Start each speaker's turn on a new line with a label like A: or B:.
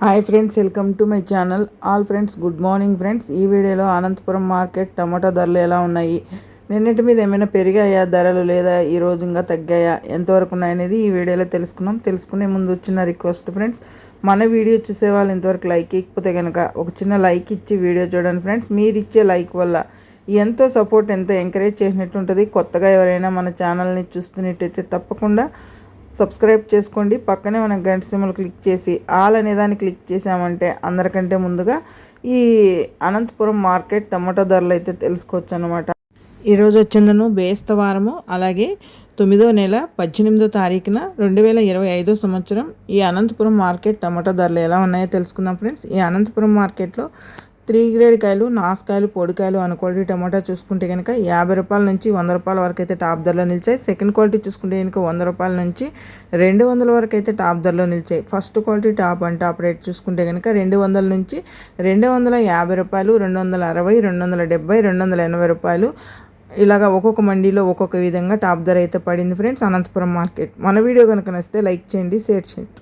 A: Hi friends welcome to my channel all friends good morning friends ఈ వీడియోలో Anantapuram market tomato ధరలు ఎలా ఉన్నాయి? నిన్నటి మీద ఏమైనా పెరిగాయా? ధరలు లేదా? ఈ రోజు ఇంకా తగ్గాయా? ఎంతవరకు ఉన్నాయనేది ఈ వీడియోలో తెలుసుకున్నాం. తెలుసుకునే ముందు వచ్చిన రిక్వెస్ట్ ఫ్రెండ్స్ మన వీడియో చూసే వాళ్ళు ఇంతవరకు లైక్ ఇకపోతే కనుక ఒక చిన్న లైక్ ఇచ్చి వీడియో చూడండి ఫ్రెండ్స్ మీరు ఇచ్చే లైక్ వల్ల ఎంతో సపోర్ట్ ఎంతో ఎంకరేజ్ చేసినట్టు ఉంటుంది కొత్తగా ఎవరైనా మన ఛానల్ని చూస్తున్నట్టయితే తప్పకుండా సబ్స్క్రైబ్ చేసుకోండి. పక్కనే మనం గంట సిమ్మలు క్లిక్ చేసి ఆల్ అనే దాన్ని క్లిక్ చేసామంటే అందరికంటే ముందుగా ఈ అనంతపురం మార్కెట్ టమాటో ధరలు అయితే తెలుసుకోవచ్చు అనమాట ఈరోజు వచ్చిందను బేస్తవారము అలాగే తొమ్మిదో నెల పద్దెనిమిదో తారీఖున రెండు వేల ఇరవై ఐదో సంవత్సరం ఈ అనంతపురం మార్కెట్ టమాటో ధరలు ఎలా ఉన్నాయో తెలుసుకుందాం ఫ్రెండ్స్. ఈ అనంతపురం మార్కెట్లో త్రీ గ్రేడ్ కాయలు నాసుకాయలు పొడికాయలు అన్న క్వాలిటీ టమాటా చూసుకుంటే కనుక యాభై రూపాయల నుంచి వంద రూపాయల వరకు అయితే టాప్ ధరలో నిలిచాయి. సెకండ్ క్వాలిటీ చూసుకుంటే కనుక వంద రూపాయల నుంచి రెండు వందల వరకు అయితే టాప్ ధరలో నిలిచాయి. First quality top and top rate చూసుకుంటే కనుక రెండు వందల నుంచి రెండు వందల యాభై రూపాయలు రెండు వందల అరవై రెండు వందల డెబ్బై రెండు వందల ఎనభై రూపాయలు. ఇలాగ ఒక్కొక్క మండీలో ఒక్కొక్క విధంగా టాప్ ధర అయితే పడింది ఫ్రెండ్స్. అనంతపురం మార్కెట్. మన వీడియో కనుక నచ్చితే లైక్ చేయండి షేర్ చేయండి.